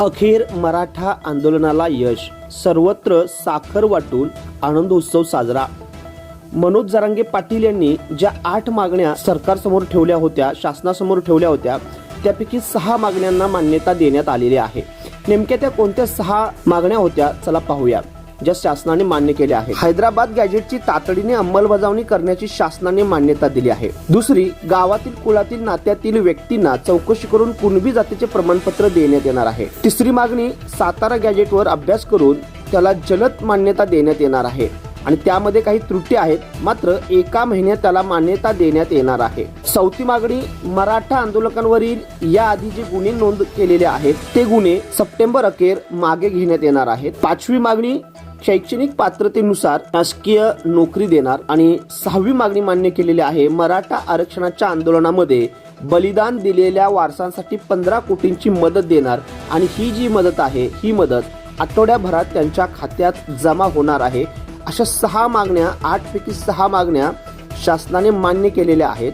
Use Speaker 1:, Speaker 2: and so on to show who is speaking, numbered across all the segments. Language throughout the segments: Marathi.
Speaker 1: अखेर मराठा आंदोलनाला यश सर्वत्र साखर वाटून आनंदोत्सव साजरा. मनोज जरांगे पाटील यांनी ज्या आठ मागण्या सरकारसमोर ठेवल्या होत्या शासनासमोर ठेवल्या होत्या त्यापैकी सहा मागण्यांना मान्यता देण्यात आलेली आहे. नेमक्या त्या कोणत्या सहा मागण्या होत्या चला पाहूया. ज्या शासनाने मान्य केल्या आहेत. हैदराबाद गॅजेटची तातडीने अंमलबजावणी करण्याची शासनाने मान्यता दिली आहे. दुसरी गावातील कुळातील नात्यातील व्यक्तींना चौकशी करून कुणबी जातीचे प्रमाणपत्र देण्यात येणार आहे. तिसरी मागणी सातारा गॅजेटवर अभ्यास करून त्याला जलद मान्यता देण्यात येणार आहे. आणि त्यामध्ये काही त्रुटी आहेत. मात्र एका महिन्यात त्याला मान्यता देण्यात येणार आहे. चौथी मागणी मराठा आंदोलकांवरील या आधी जे गुन्हे नोंद केलेले आहेत ते गुन्हे सप्टेंबर अखेर मागे घेण्यात येणार आहेत. पाचवी मागणी शैक्षणिक पात्रतेनुसार शासकीय नोकरी देणार आणि सहावी मागणी मान्य केलेली आहे. मराठा आरक्षणाच्या आंदोलनामध्ये बलिदान दिलेल्या वारसांसाठी पंधरा कोटींची मदत देणार आणि ही जी मदत आहे ही मदत आठवड्याभरात त्यांच्या खात्यात जमा होणार आहे. अशा सहा मागण्या आठपैकी सहा मागण्या शासनाने मान्य केलेल्या आहेत.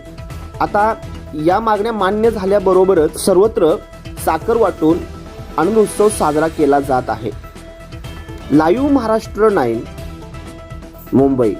Speaker 1: आता या मागण्या मान्य झाल्याबरोबरच सर्वत्र साखर वाटून आनंद उत्सव साजरा केला जात आहे. Live Maharashtra nine Mumbai.